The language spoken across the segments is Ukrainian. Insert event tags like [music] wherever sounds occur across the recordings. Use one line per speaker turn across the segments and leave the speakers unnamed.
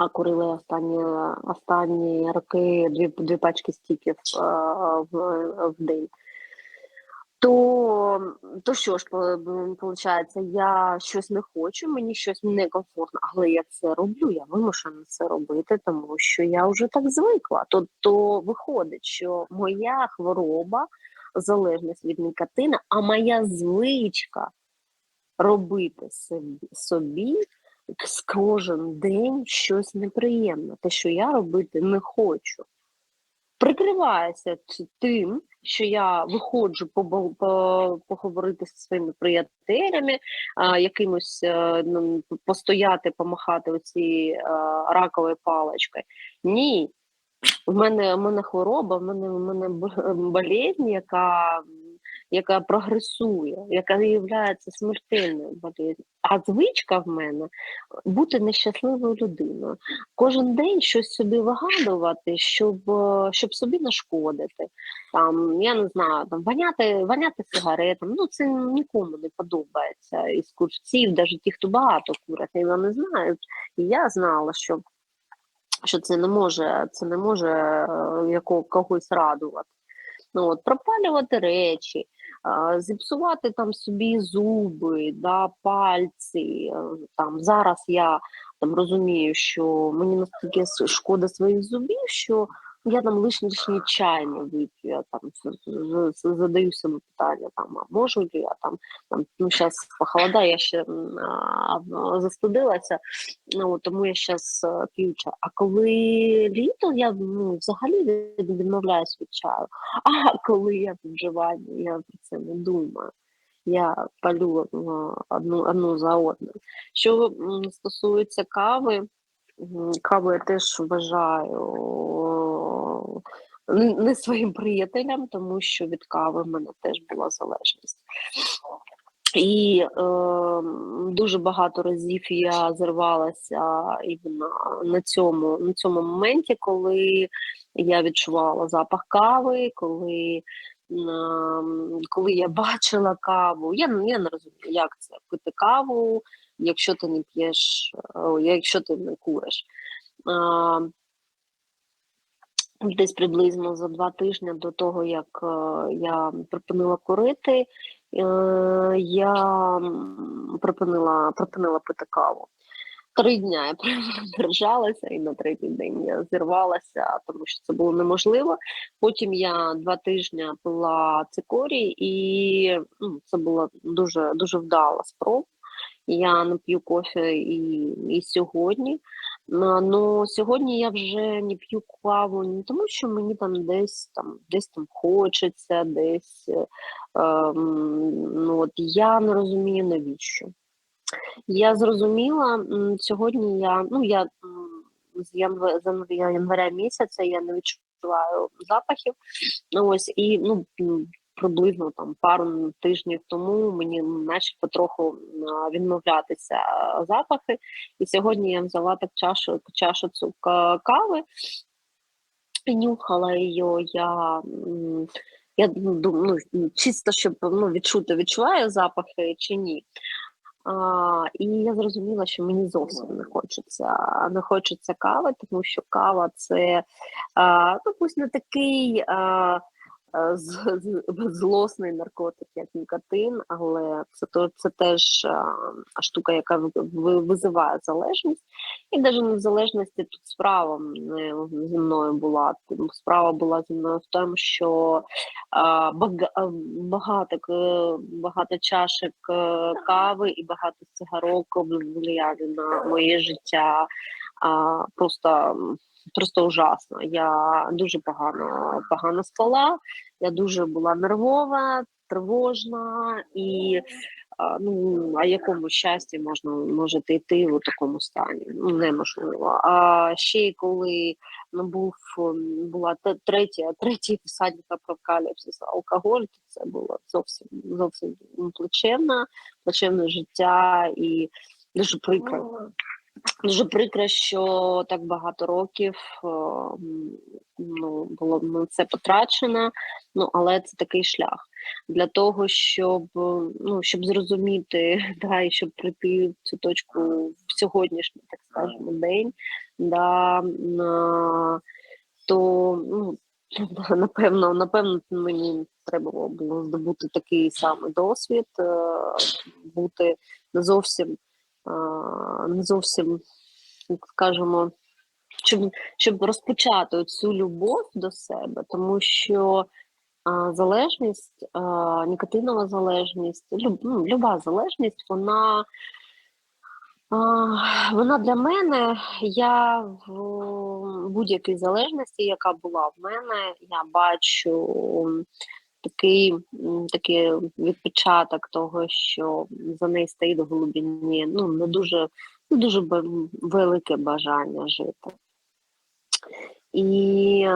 а курили останні останні роки дві дві пачки стіків е, в, в день. То то що ж виходить, я щось не хочу, мені щось некомфортно, але я це роблю, я вимушена це робити, тому що я вже так звикла. Тобто виходить, що моя хвороба, залежність від нікотина, а моя звичка робити собі кожен день щось неприємне, те, що я робити не хочу. Прикриваюся тим, що я виходжу по, по, поговорити зі своїми приятелями, якимось е, ну, постояти, помахати оці а, раковою паличкою. Ні, в мене в мене хвороба, в мене в мене болезнь, яка яка прогресує, яка є смертельною болезнью. А звичка в мене бути нещасливою людиною. Кожен день щось собі вигадувати, щоб е, щоб собі нашкодити. Там, Я не знаю, там воняти воняти сигаретами. Ну це нікому не подобається із курців, навіть ті, хто багато курять, вони знають. І я знала, що що це не може це не може е, якого, когось радувати. Ну, от, Пропалювати речі, зіпсувати там собі зуби, да, пальці. Е, там Зараз я там розумію, що мені настільки шкода своїх зубів, що я там лишній чай не вип'ю, там задаю себе питання, там, а можу ли я там, там ну зараз похолодає, я ще а, застудилася, ну, тому я зараз е, п'ю чай. А коли літо, я ну, взагалі відмовляюсь від чаю. [laughs] А коли я в вживанні, я про це не думаю. Я палю одну одну за одну. Що стосується кави, каву я теж вважаю не своїм приятелям, тому що від кави в мене теж була залежність. І е, дуже багато разів я зірвалася на, цьому на цьому моменті, коли я відчувала запах кави, коли е, коли я бачила каву. Я я не розумію, як це пити каву, якщо ти не п'єш, якщо ти не куриш. Е, Десь приблизно за два тижні до того, як е, я припинила курити, е, я припинила припинила пити каву. Три дні я [laughs] держалася, і на третій день я зірвалася, тому що це було неможливо. Потім я два тижні пила цикорій, і ну, це була дуже дуже вдала спроба. Я не п'ю кофе і, і сьогодні. Ну сьогодні я вже не п'ю каву не тому, що мені там десь там десь там хочеться, десь е, ну от я не розумію навіщо. Я зрозуміла сьогодні. Я ну я з января місяця я не відчуваю запахів. Ось і ну приблизно там пару тижнів тому мені почали потроху відмовлятися запахи. І сьогодні я взяла так чашу чашицю кави і нюхала її. Я я думаю, ну, чисто, щоб ну, відчути, відчуваю запахи чи ні. А, І я зрозуміла, що мені зовсім не хочеться не хочеться кави, тому що кава це а, ну, пусть не такий. А, злосний наркотик, як нікотин, але це то це теж е, штука, яка визиває залежність, і навіть не в залежності тут справа не зі мною була. Справа була зі мною в тому, що а, багато багато чашек е, кави і багато цигарок влияли на моє життя. Просто просто ужасно. Я дуже погано погано спала, я дуже була нервова, тривожна і ну а якому щасті можна можете йти у такому стані? Ну неможливо. А ще коли ну, був була третя, третій посадник апокаліпсис алкоголь, то це було зовсім зовсім плачевне, плачевне життя і дуже прикро. Дуже прикро, що так багато років е, ну, було на це потрачено, ну але це такий шлях для того, щоб ну, щоб зрозуміти, [laughs] да, і щоб прийти в цю точку в сьогоднішній, так скажемо, день. да, на, то ну, [laughs] напевно, напевно, мені треба було здобути такий самий досвід, е, бути не зовсім, не зовсім, як скажемо, щоб щоб розпочати цю любов до себе, тому що залежність, а, нікотинова залежність, ну, люба залежність, вона вона для мене, я в будь-якій залежності, яка була в мене, я бачу такий такий відпечаток того, що за неї стоїть в глибині, ну не дуже, не дуже велике бажання жити. І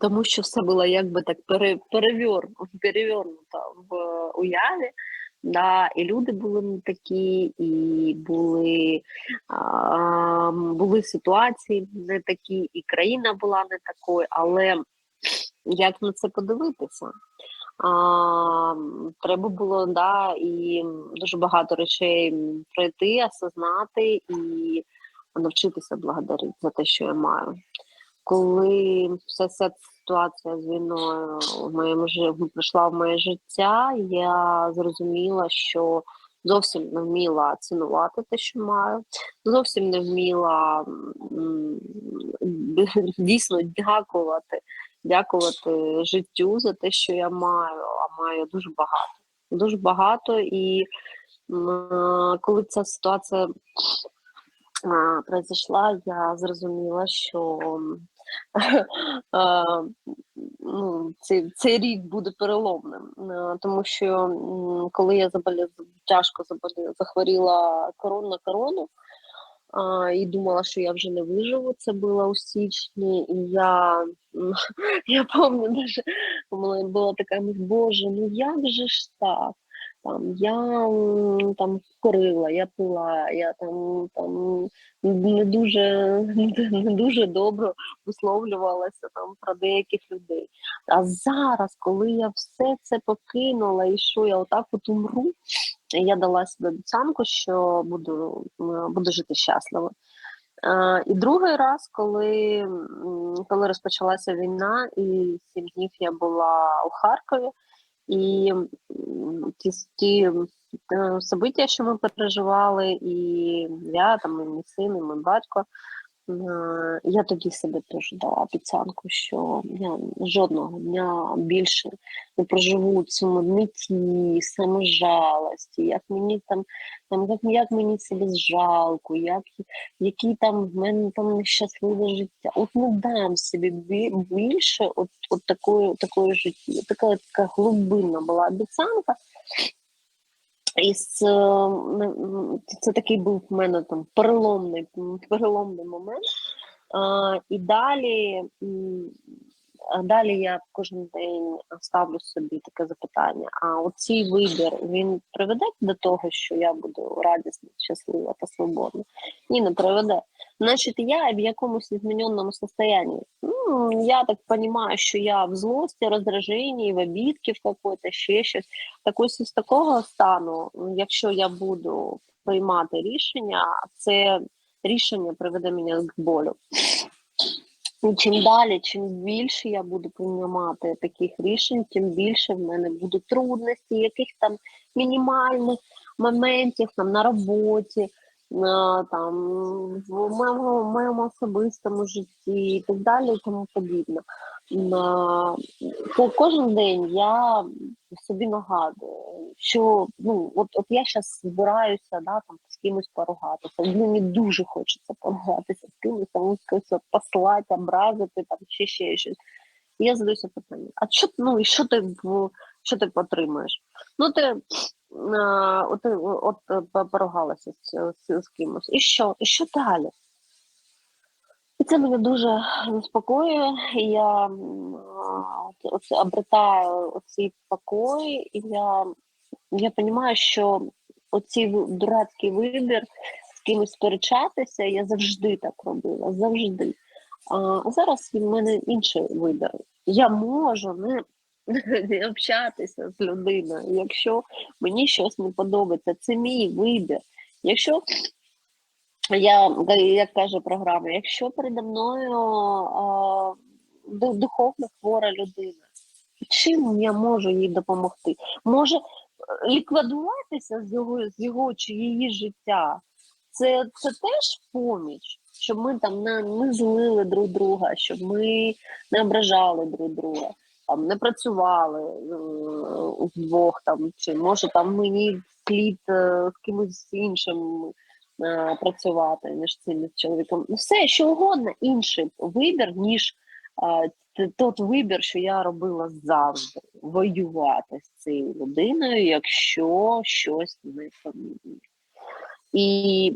тому що все було якби так пере, перевернуто в уяві. Да, І люди були не такі, і були а, були ситуації не такі, і країна була не такою, але як на це подивитися? А, Треба було да, і дуже багато речей пройти, осознати і навчитися благодарити за те, що я маю. Коли вся ця ситуація з війною в моєму прийшла в моє життя, я зрозуміла, що зовсім не вміла цінувати те, що маю, зовсім не вміла [laughs] дійсно дякувати, дякувати життю за те, що я маю, а маю дуже багато. Дуже багато, і коли ця ситуація произошла, я зрозуміла, що [laughs] ну, цей цей рік буде переломним, тому що коли я заболіла, тяжко заболіла, захворіла корон на корону а, і думала, що я вже не виживу. Це було у січні, і я [laughs] я пам'ятаю, у була така боже, ну як же ж так? Там я там курила, я пила, я там там не дуже [laughs] не дуже добре висловлювалася там про деяких людей. А зараз, коли я все це покинула, і що я отак от умру, я дала собі обіцянку, що буду буду жити щасливо. І другий раз, коли коли розпочалася війна, і сім днів я була у Харкові. І ті ті события, що ми переживали, і я, там, і мій син, і мій батько, я тоді себе теж дала обіцянку, що я жодного дня більше не проживу в цьому меті, саможалості, як мені там, там як, як мені себе жалко, як, які там в мене там нещасливе життя. От не дам собі більше от, от такої, такої житті. Така така глибинна була обіцянка. І це такий був в мене там переломний переломний момент. А, І далі далі я кожен день ставлю собі таке запитання: а оцей вибір він приведе до того, що я буду радісна, щаслива та свободна? Ні, не приведе. Значить, я в якомусь зміненому состоянии. Ну, я так розумію, що я в злості, роздраженні, в обідки в какой-то, ще щось. Так ось з такого стану, якщо я буду приймати рішення, це рішення приведе мене к болю. І чим далі, чим більше я буду приймати таких рішень, тим більше в мене будуть трудності, яких там мінімальних моментів там на роботі, там в моєму, моєму особистому житті і так далі, і тому подібне. Кожен день я собі нагадую, що ну от от я зараз збираюся да, там з кимось поругатися. Мені дуже хочеться поругатися з кимось, там когось послати, образити, там ще ще щось. І я задаюся питання: а що ну і що ти що ти отримуєш? Ну ти от, от, от поругалася з, з, з кимось. І що? І що далі? І це мене дуже заспокоює. Я оце, обретаю оцей покой, і я я розумію, що оцей дурацький вибір з кимось сперечатися, я завжди так робила, завжди. А зараз в мене інший вибір. Я можу не [laughs] общатися з людиною, якщо мені щось не подобається, це мій вибір. Якщо я, як каже програма, якщо передо мною а, духовно хвора людина, чим я можу їй допомогти? Може ліквідуватися з його з його чи її життя? Це це теж поміч, щоб ми там не, не злили друг друга, щоб ми не ображали друг друга, там не працювали е, вдвох там, чи може там мені слід е, з кимось іншим е, працювати, ніж цим чоловіком. Ну, все, що угодно, інший вибір, ніж тот вибір, що я робила завжди, воювати з цією людиною, якщо щось не помітно. І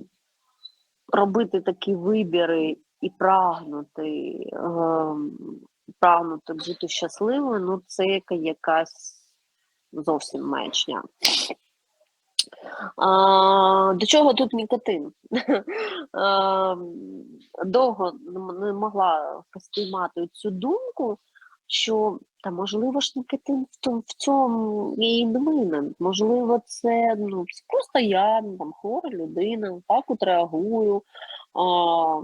робити такі вибіри і прагнути, е, прагнути бути щасливою, ну це якась зовсім маячня. А, До чого тут нікотин? [laughs] А, довго не могла сприймати цю думку, що та можливо ж нікотин в тому в цьому і винен. Можливо, це ну просто я там хвора людина, так от реагую. А,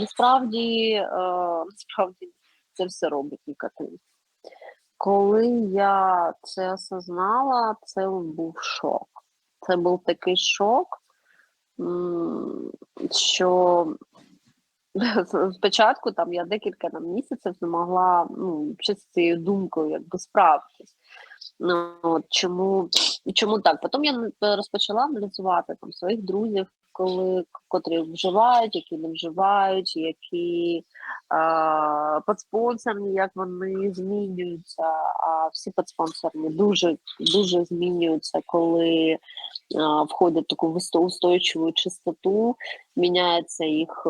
Насправді, а, насправді це все робить нікотин. Коли я це осознала, це був шок. Це був такий шок, що [laughs] спочатку там я декілька там, місяців не могла ну, з цією думкою якби справитись. Ну, от, Чому чому так? Потім я розпочала аналізувати там своїх друзів, коли котрі вживають, які не вживають, які а, подспонсорні, як вони змінюються. А всі подспонсорні дуже дуже змінюються, коли а, входять в таку устойчиву чистоту, міняється їх.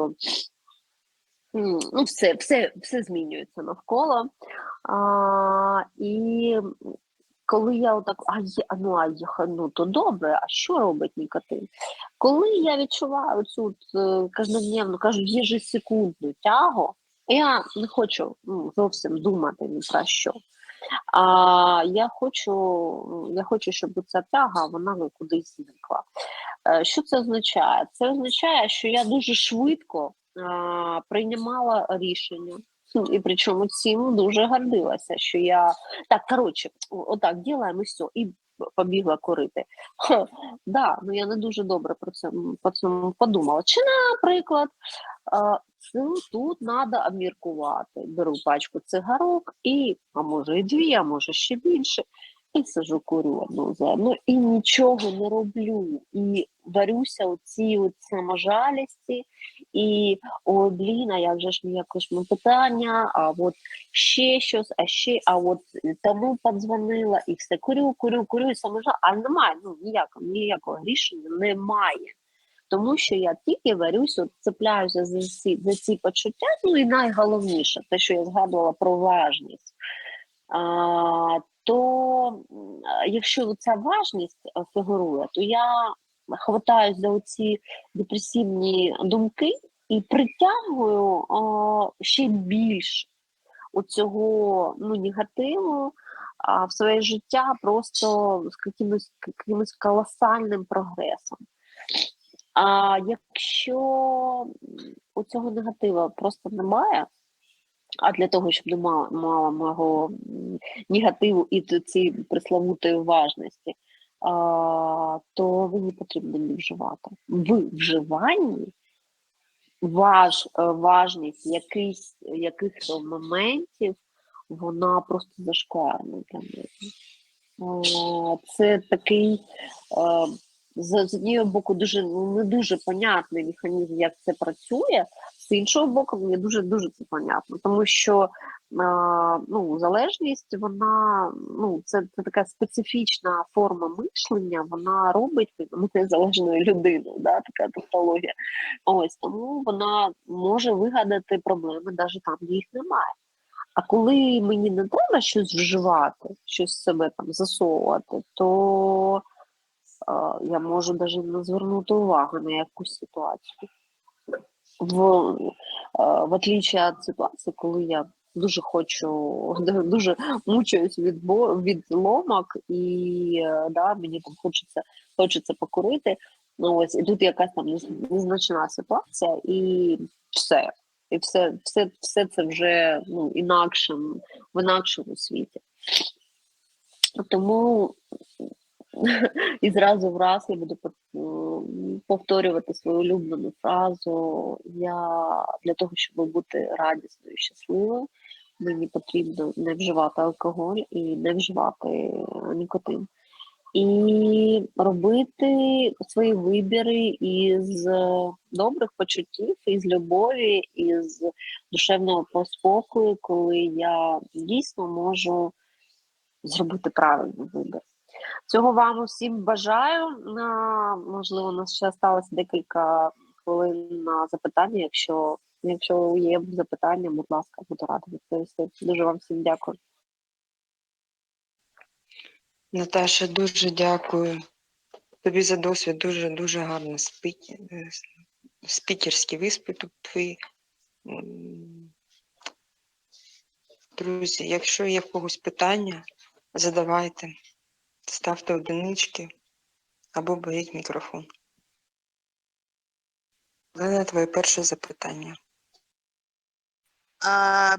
Ну, все все, все змінюється навколо. А, І коли я отак, а є, ну а є, ну то добре, а що робить нікотин? Коли я відчуваю цю е, кожнодневну, кажу, єжесекундну тягу, я не хочу ну, зовсім думати ні про що. А я хочу, я хочу, щоб ця тяга вона кудись зникла. Е, що це означає? Це означає, що я дуже швидко а, приймала рішення. І причому цим дуже гордилася, що я так коротше, отак ділаємо і все, і побігла курити. Ха, да, ну я не дуже добре про це по цьому подумала. Чи, наприклад, ну, тут треба обміркувати. Беру пачку цигарок і, а може, і дві, а може ще більше і сижу курю одну за одну, і нічого не роблю. І варюся у цій саможалісті, і ой, блін, а як же ж ніяке ж питання, а от ще щось, а ще, а от тому подзвонила, і все курю, курю, курю, і саможал, а немає, ну ніякого, ніякого рішення немає. Тому що я тільки варюсь, от цепляюся за ці за ці почуття. Ну і найголовніше, те, що я згадувала про важність. А, то якщо ця важність е, фігурує, то я хватаюсь за оці депресивні думки і притягую о, ще більше у цього ну, негативу а, в своє життя просто з якимось, якимось колосальним прогресом. А якщо у цього негатива просто немає, а для того, щоб не мало, мого негативу і цієї пресловутої важності, а, то ви не потрібно не вживати. В вживанні важ, е, важність якихось якихось моментів вона просто зашкварна для мене. Це такий з, з однієї боку дуже ну, не дуже понятний механізм, як це працює. З іншого боку, мені дуже дуже це понятно, тому що ну, залежність, вона ну, це це така специфічна форма мишлення, вона робить мене залежною людиною, да, така технологія. Ось тому вона може вигадати проблеми навіть там, де їх немає. А коли мені не треба щось вживати, щось себе там засовувати, то я можу навіть не звернути увагу на якусь ситуацію. В в отличие від ситуації, коли я дуже хочу, [laughs] дуже мучаюсь від від ломок, і да, мені там хочеться хочеться покурити. Ну ось і тут якась там нез- незначна ситуація, і все. І все, все, все це вже ну, інакшим, в інакшому світі. Тому [laughs] і зразу в раз я буду повторювати свою улюблену фразу. Я для того, щоб бути радісною і щасливою, мені потрібно не вживати алкоголь і не вживати е, нікотин. І робити свої вибіри із е, добрих почуттів, із любові, із душевного спокою, коли я дійсно можу зробити правильний вибір. Цього вам усім бажаю. Можливо, у нас ще сталося декілька хвилин на запитання. Якщо якщо є запитання, будь ласка, буду рада відповісти. Дуже вам всім дякую.
Наташа, дуже дякую тобі за досвід. Дуже дуже гарно спікі... е, спікерський виступ твій. Друзі, якщо є в когось питання, задавайте, ставте одинички або беріть мікрофон. Олена, твоє перше запитання.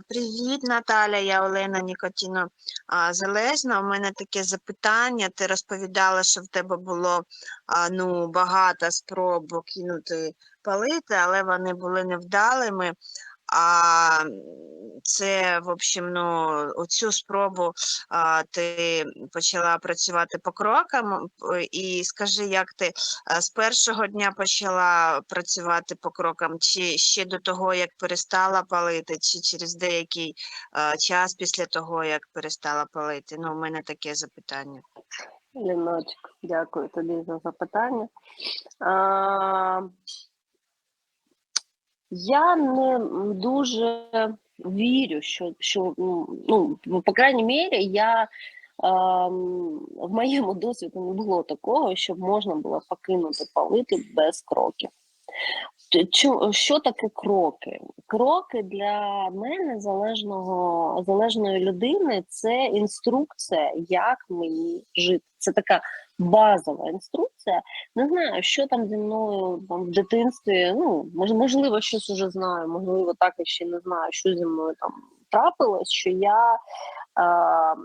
Привіт, Наталя, я Олена Нікотіно Залежна. У мене таке запитання. Ти розповідала, що в тебе було ну, багато спроб кинути палити, але вони були невдалими. А це, в общем, ну, оцю спробу а, ти почала працювати по крокам. І скажи, як ти з першого дня почала працювати по крокам, чи ще до того, як перестала палити, чи через деякий а, час після того, як перестала палити? Ну, у мене таке запитання.
Ліночок, дякую тобі за запитання. А, я не дуже вірю, що, що ну, по крайній мірі, я ем, в моєму досвіді не було такого, щоб можна було покинути палити без кроків. Що таке кроки? Кроки для мене, залежного, залежної людини, це інструкція, як мені жити. Це така базова інструкція. Не знаю, що там зі мною там в дитинстві. Ну, мож- можливо, щось уже знаю, можливо, так і ще не знаю, що зі мною там трапилось, що я е,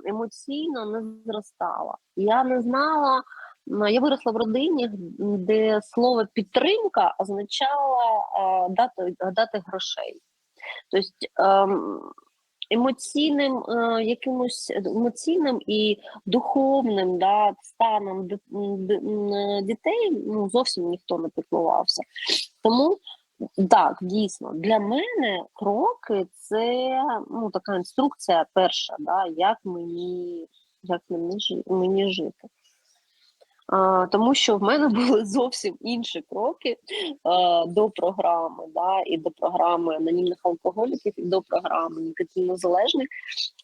емоційно не зростала. Я не знала. Я виросла в родині, де слово підтримка означало е, дати, дати грошей. Тобто ем, емоційним е, якимось емоційним і духовним да, станом м, дітей ну, зовсім ніхто не піклувався. Тому так, дійсно, для мене кроки це ну, така інструкція перша, да, як мені, як мені, мені жити. Тому що в мене [laughs] були зовсім інші кроки а, до програми, да, і до програми анонімних алкоголіків, і до програми нікотинозалежних.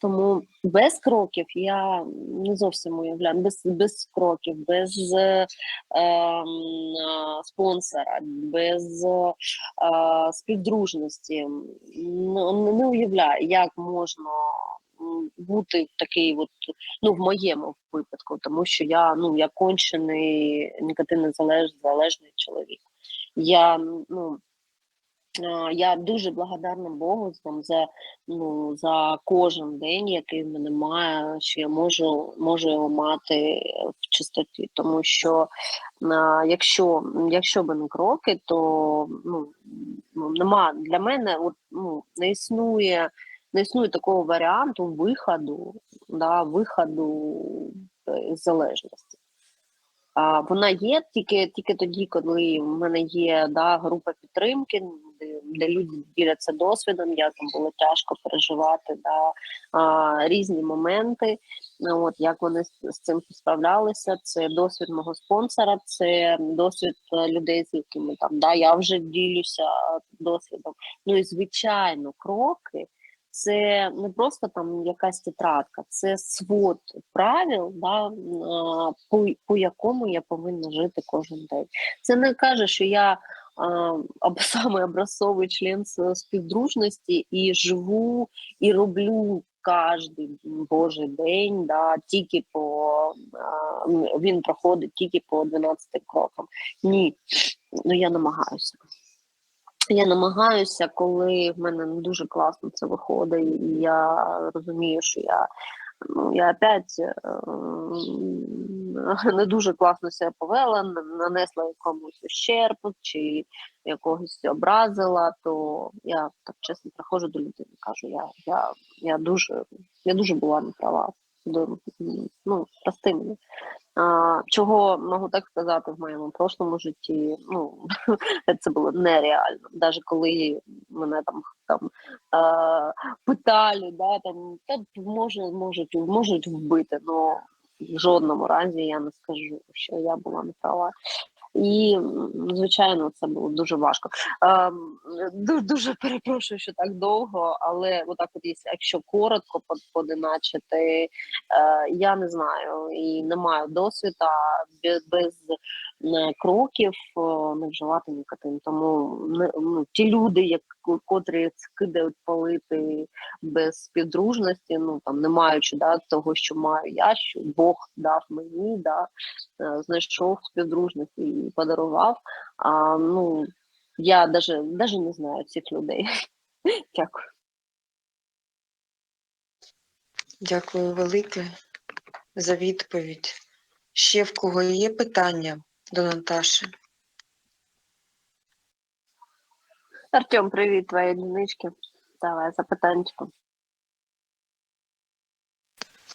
Тому без кроків я не зовсім уявляю, без, без кроків, без е, а, спонсора, без е, співдружності. Не, не уявляю, як можна бути такий от ну в моєму випадку, тому що я ну я кончений нікотинозалеж- залежний чоловік. Я ну я дуже благодарна Богу за ну за кожен день, який в мене має, що я можу можу його мати в чистоті, тому що якщо якщо би не кроки, то ну, ну нема для мене, от ну не існує. Не існує такого варіанту виходу, да, виходу е, з залежності. А, вона є тільки, тільки тоді, коли в мене є да, група підтримки, де, де люди діляться досвідом, як там було тяжко переживати да, а, різні моменти. Ну, От, як вони з, цим справлялися, це досвід мого спонсора, це досвід е, людей, з якими там да, я вже ділюся досвідом. Ну і звичайно, кроки це не просто там якась тетрадка, це свод правил, да, по, по якому я повинна жити кожен день. Це не каже, що я або [laughs] саме образцовий член співдружності і живу і роблю кожен божий день, да, тільки по він проходить тільки по 12 крокам. Ні, ну я намагаюся. Я намагаюся, коли в мене не дуже класно це виходить, і я розумію, що я ну, я опять е, [laughs] не дуже класно себе повела, на- нанесла якомусь ущерб чи якогось образила, то я так чесно приходжу до людини, кажу, я, я, я дуже я дуже була не права. До- Ну, прости мене. Чого можу так сказати в моєму прошлому житті? Ну [laughs] це було нереально. Навіть коли мене там там питали, да, там та може, можуть, можуть вбити, але в жодному разі я не скажу, що я була не права. І звичайно, це було дуже важко. Ем, дуже, дуже перепрошую, що так довго, але отак, от якщо- коротко под- подиначити, е, я не знаю і не маю досвіду без, кроків е, не вживати нікотин. Тому ну, ті люди, як, котрі це кидають палити без співдружності, ну там не маючи да, того, що маю я, що Бог дав мені, да, е, знайшов співдружність і подарував. А, ну, я даже, даже не знаю цих людей. [laughs] Дякую.
Дякую велике за відповідь. Ще в кого є питання до Наташі?
Артем, привіт, твої одинички. Давай запитанечко.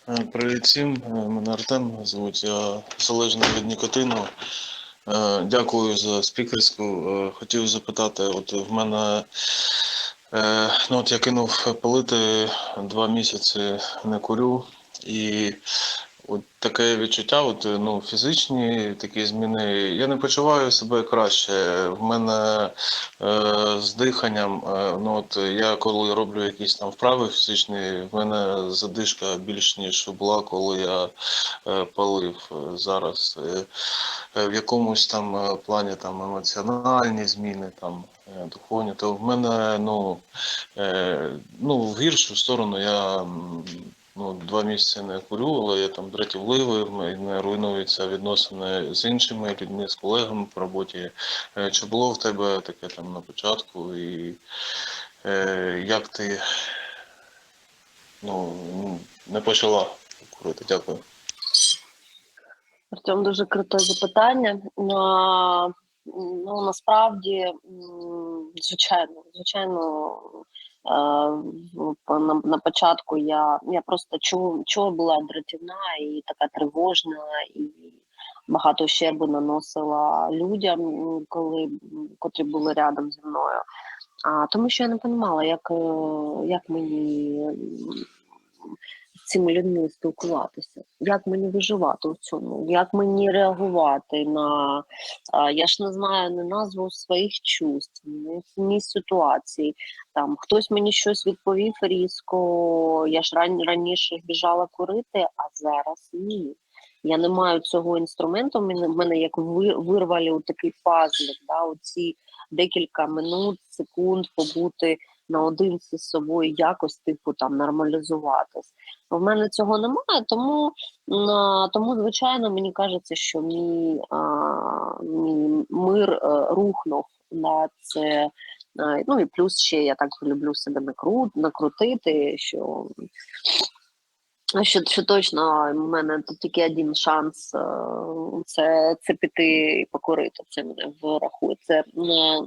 Е, Привіт всім, Е, мене Артем звуть, я залежний від нікотину. Е, Дякую за спікерську. Хотів запитати, от в мене ну от я кинув палити два місяці не курю, і от таке відчуття, от ну фізичні такі зміни. Я не почуваю себе краще. В мене е, з диханням, е, ну от я коли роблю якісь там вправи фізичні, в мене задишка більш ніж була, коли я е, палив Е, зараз. Е, е, в якомусь там е, плані там емоціональні зміни, там е, духовні, то в мене ну, е, ну в гіршу сторону я. Ну, два місяці не курю, але я там дратівливий, в мене руйнуються відносини з іншими людьми, з колегами по роботі. Е, Чи було в тебе таке там на початку? І е, як ти ну, не почала курити? Дякую.
Артем, дуже круте запитання. А, Ну насправді, звичайно, звичайно, на, на початку я, я просто чула, чого була дратівна і така тривожна, і багато ущербу наносила людям, коли котрі були рядом зі мною. А тому що я не розуміла, як, е, як мені цими людьми спілкуватися, як мені виживати у цьому, як мені реагувати на я ж не знаю не назву своїх чувств, ні, ситуації. Там хтось мені щось відповів різко. Я ж ран, раніше біжала курити, а зараз ні. Я не маю цього інструменту. в Мене як ви, вирвали у такий пазлик, да, оці декілька минут, секунд побути наодинці з собою, якось типу там нормалізуватись. В мене цього немає, тому, тому звичайно, мені кажеться, що мій, а, мій мир а, рухнув на це. е, Ну і плюс ще я так люблю себе накру, накрутити, що, що, що точно в мене тут тільки один шанс е, це, це піти і покурити. Це мене врахує. Це, е,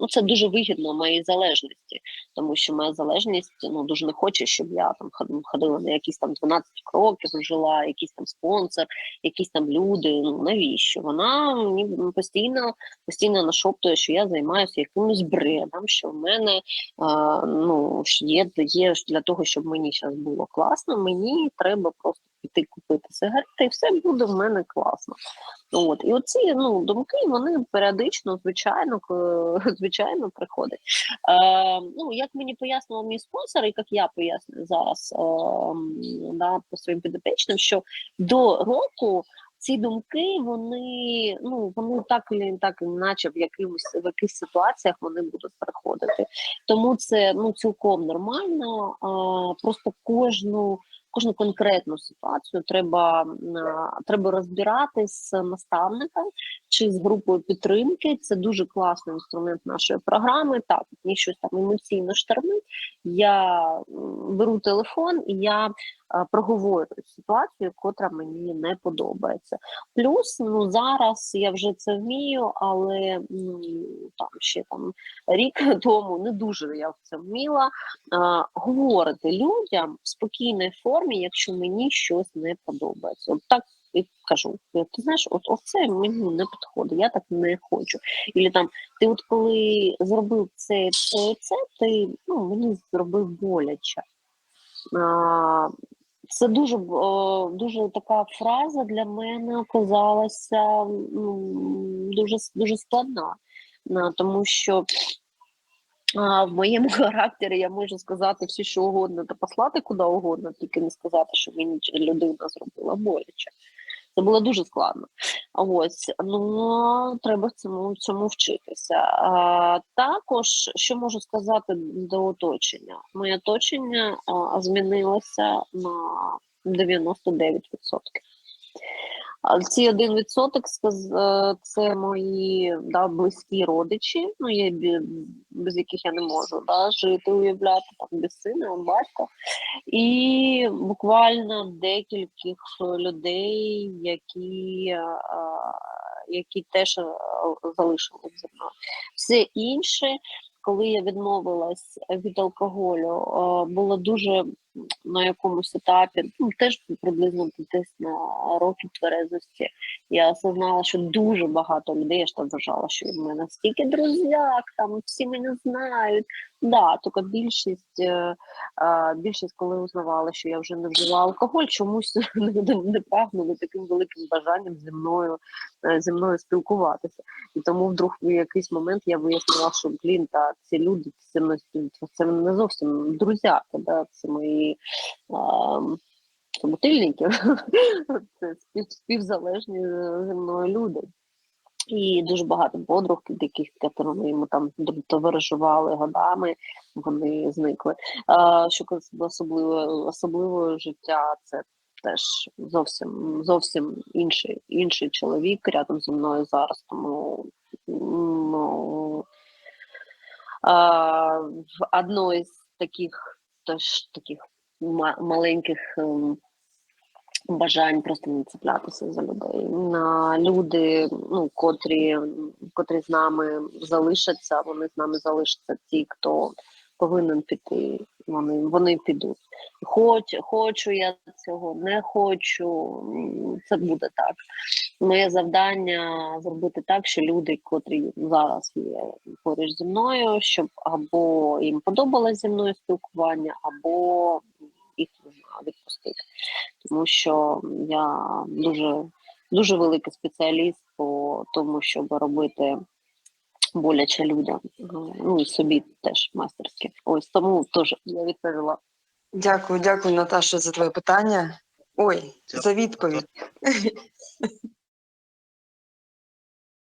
ну, це дуже вигідно моїй залежності тому що моя залежність ну дуже не хоче, щоб я там ходила на якісь там 12 кроків, жила, якийсь там спонсор, якісь там люди. Ну навіщо? Вона мені постійно постійно нашоптує, що я займаюся якимось бредом, що в мене а, ну є, є для того, щоб мені зараз було класно. Мені треба просто піти купити сигарети, і все буде в мене класно. От і оці ну думки вони періодично, звичайно, [laughs] звичайно, приходять. Е, ну, як мені пояснював мій спонсор, і як я пояснюю зараз е, да, по своїм підопечним, що до року ці думки, вони ну вони так і так, наче в якимось в якихось ситуаціях вони будуть приходити. Тому це ну цілком нормально. А, просто кожну. Кожну конкретну ситуацію треба, м, треба розбирати з наставником чи з групою підтримки. Це дуже класний інструмент нашої програми. Так, мені щось там емоційно штормить. Я беру телефон і я а, проговорюю ситуацію, котра мені не подобається. Плюс ну зараз я вже це вмію, але ну, там ще там рік [laughs] тому не дуже я в це вміла а, говорити людям в спокійній формі, якщо мені щось не подобається. От так і кажу. Ти знаєш, от оце мені не підходить, я так не хочу. Ілі там ти от коли зробив це, це, це, ти ну, мені зробив боляче. А, це дуже б- дуже така фраза для мене оказалася ну, дуже дуже складна, тому що в моєму [laughs] характері я можу сказати все, що угодно, та послати куди угодно, тільки не сказати, що мені людина зробила боляче. Це було дуже складно. Ось ну треба цьому цьому вчитися. А, також що можу сказати до оточення? Моє оточення а, змінилося на 99%. Ці 1% сказ- е, це мої да, близькі родичі, ну бі- без яких я не можу да, жити, уявляти там без сина, батька. І буквально декількох людей, які, е, які теж е, залишились зі мною. Все інше, коли я відмовилась від алкоголю, е, було дуже на якомусь етапі, ну теж приблизно десь на роки тверезості. Я осознала, що дуже багато людей, я ж там вважала, що в мене стільки друзяк, там всі мене знають. Да, тільки більшість, е, більшість, коли узнавала, що я вже не вжила алкоголь, чомусь [laughs] не, прагнули таким великим бажанням зі мною, е, зі мною спілкуватися. І тому вдруг в якийсь момент я вияснила, що блін, та ці люди це, мною це не зовсім друзяки, да, це мої а, собутильники, це [laughs] співзалежні зі мною люди. І дуже багато подруг, яких ми йому там товаришували годами, вони зникли. А, що казати особливо життя, це теж зовсім зовсім інший інший чоловік рядом зі мною зараз. Тому ну, а, в одной з таких теж таких маленьких. ем, бажань просто не цеплятися за людей. На люди, ну котрі, котрі з нами залишаться, вони з нами залишаться ті, хто повинен піти. Вони, вони підуть. Хоч хочу я цього, не хочу. Це буде так. Моє завдання зробити так, що люди, котрі зараз є поруч зі мною, щоб або їм подобалось зі мною спілкування, або їх можна відпустити тому що я дуже, дуже великий спеціаліст по тому, щоб робити боляче людям. Ну і собі теж майстерське. Ось тому теж я відповіла.
Дякую, дякую, Наташа, за твоє питання. Ой, за відповідь.